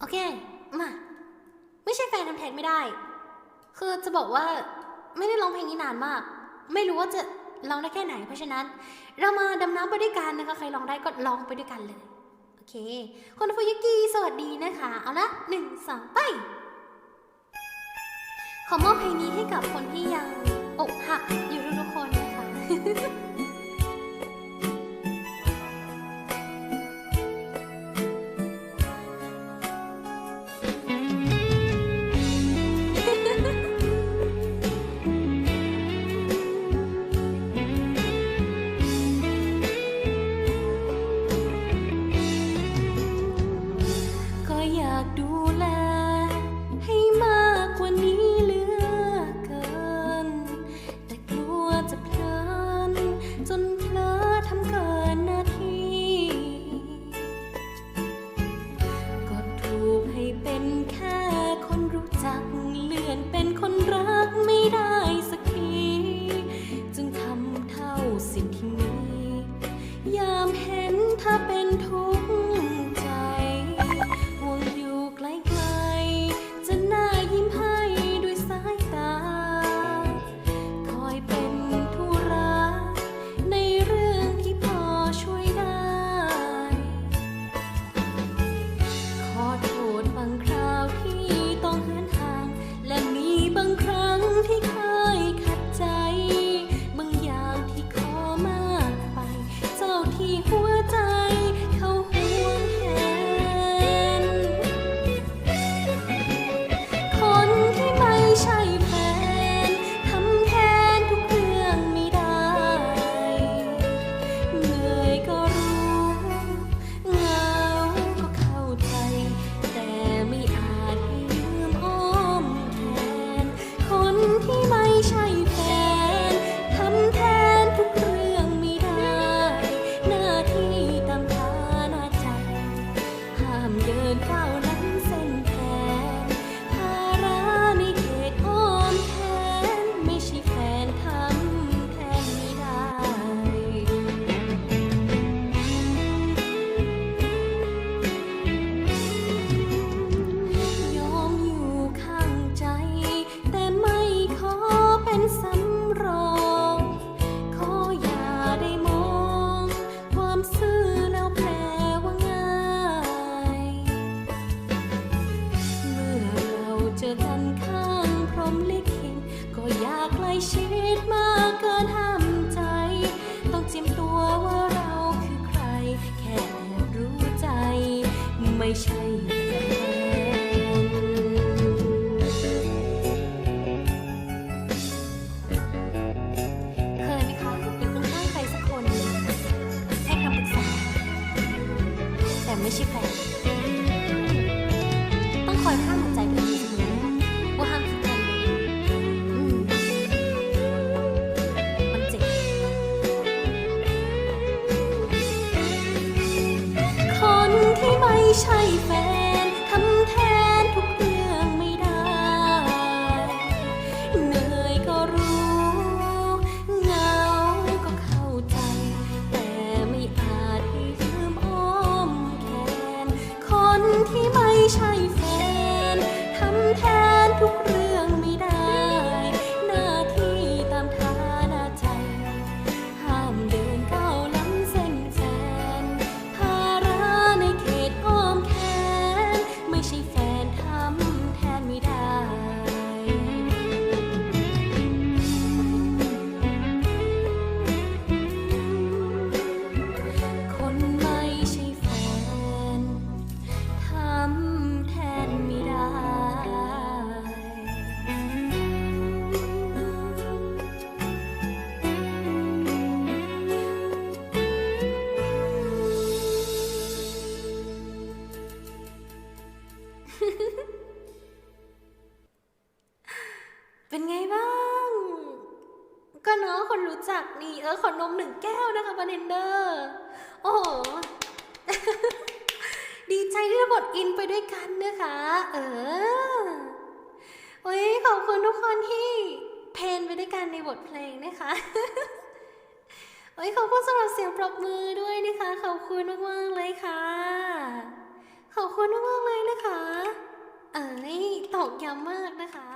โอเค มา ไม่ใช่แฟนทำแทนไม่ได้ คือจะบอกว่าไม่ได้ร้องเพลงนี้นานมาก ไม่รู้ว่าจะร้องได้แค่ไหน เพราะฉะนั้น เรามาดำน้ำไปด้วยกันนะคะ ใครร้องได้ก็ร้องไปด้วยกันเลย โอเค คนฟูยุกิสวัสดีนะคะ เอาละหนึ่งสองไป ขอมอบเพลงนี้ให้กับคนที่ยังอกหักอยู่ทุกๆคนนะคะ ชิดมากเกินห้ามใจ ต้องเจียมตัวว่าเราคือใคร แค่แอบรู้ใจ ไม่ใช่ไม่ใช่แฟน ใช่แฟน เนาะคนรู้จักนี่เออขอนมหนึ่งแก้วนะคะบาร์เทนเดอร์โอ้โหดีใจที่ได้บทอินไปด้วยกันนะคะ เออโอ้ยขอบคุณทุกคนที่เพนไปด้วยกันในบทเพลงนะคะโอ้ยขอบคุณสำหรับเสียงปรบมือด้วยนะคะ ขอบคุณมากๆเลยค่ะ ขอบคุณมากๆเลยนะคะ เออตอกย้ำมากนะคะ